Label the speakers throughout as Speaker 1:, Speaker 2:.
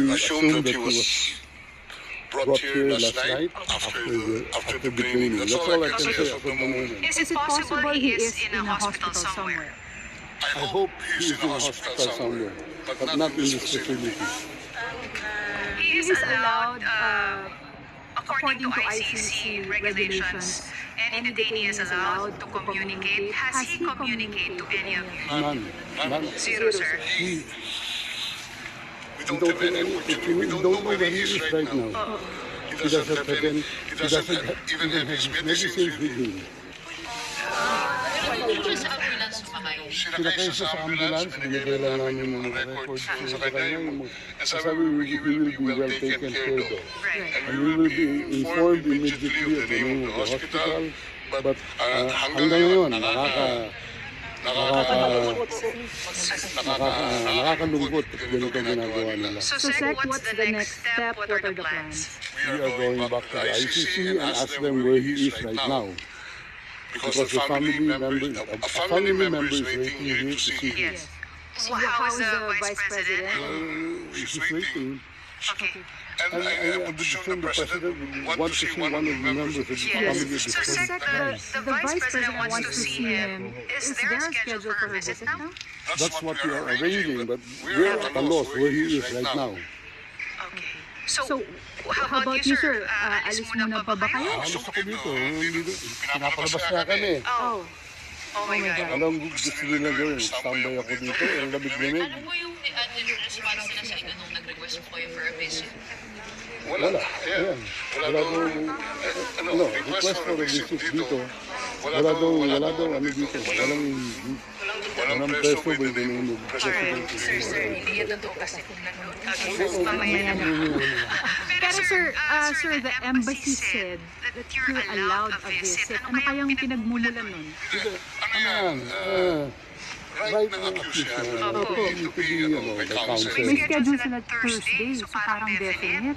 Speaker 1: we assumed that he was brought here last night after the, after the training. That's all I can say as of the moment.
Speaker 2: Is it possible he is in a hospital somewhere?
Speaker 1: I hope he's in a hospital somewhere, but not in this facility.
Speaker 2: He is allowed, uh, according to ICC regulations, any detainee is allowed to communicate. Has he communicated to any of you?
Speaker 1: None, none.
Speaker 2: Zero, sir.
Speaker 1: He, we don't have any opportunity. We don't know where he is right now. He doesn't have any, he doesn't have, even have his medicines with him. Sinakay siya sa ambulance, binigay lang namin ng mga records sa kanya. Yung, sabi, he will be well taken care of.
Speaker 2: Right.
Speaker 1: And we will be informed immediately of the name of the hospital. But uh, hanggang ngayon, nakaka, nakaka, nakaka, nakakalungkot at ganito ginagawa nila.
Speaker 2: So, Sec, what's the next step? What are the plans?
Speaker 1: We are going back to the ICC and ask them where he is right now. Because the family member, a family member is waiting here to see him.
Speaker 2: Yes. Well, how is the Vice President?
Speaker 1: He's waiting.
Speaker 2: Okay.
Speaker 1: And I, I would assume the president would want to see one of the members of the
Speaker 2: Yes. So,
Speaker 1: in time.
Speaker 2: the, the Vice President wants to see him. Is there a schedule for her visit now?
Speaker 1: That's what we are arranging, but we're at a loss where he is right now.
Speaker 2: Okay. So, how about you, sir? Uh, alis muna pa ba kayo?
Speaker 1: Ah, gusto ko dito. Pinapalabas na kami.
Speaker 2: Oh. Oh my God.
Speaker 1: Anong gusto nila gawin? Standby ako dito. Ang lamig-lamig.
Speaker 3: Ano po yung uh, yung response nila sa inyo nung nag-request po kayo for a visit?
Speaker 1: Wala. Ayan. Wala daw, ano, request for a visit dito. Wala daw, wala daw, ano dito. Walang, walang preso ba yung ganun?
Speaker 2: Alright. Sir, sir.
Speaker 3: Hindi yan totoo kasi kung nanonood.
Speaker 2: Okay, mamaya na. Pero sir, uh, sir, the embassy said that you're allowed a visit. Ano kayang pinagmumulan nun?
Speaker 1: Ano yan? Ah, right na accused yan.
Speaker 2: Opo.
Speaker 1: To be, ano, counsel.
Speaker 2: May schedule sila Thursday, so parang definite.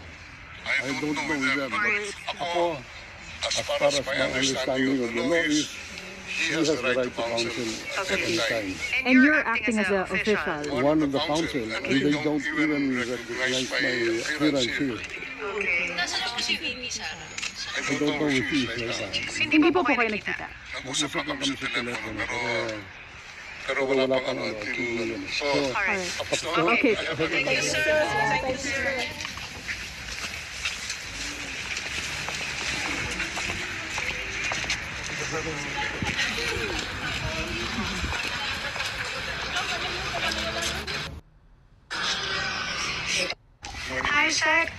Speaker 1: I don't know them, but ako, as far as my understanding of the law is, he has the right to counsel any time.
Speaker 2: And you're acting as an official.
Speaker 1: One of the counsel, and they don't even recognize my appearance here.
Speaker 3: Nasaan na po si Amy Sara?
Speaker 1: I don't know if he is right now.
Speaker 2: Hindi po po kayo nakita.
Speaker 1: Nag-usap lang kami sa telepono, pero,
Speaker 2: Alright. Okay.
Speaker 3: Thank you, sir. Thank you, sir.
Speaker 2: Hi, Sec.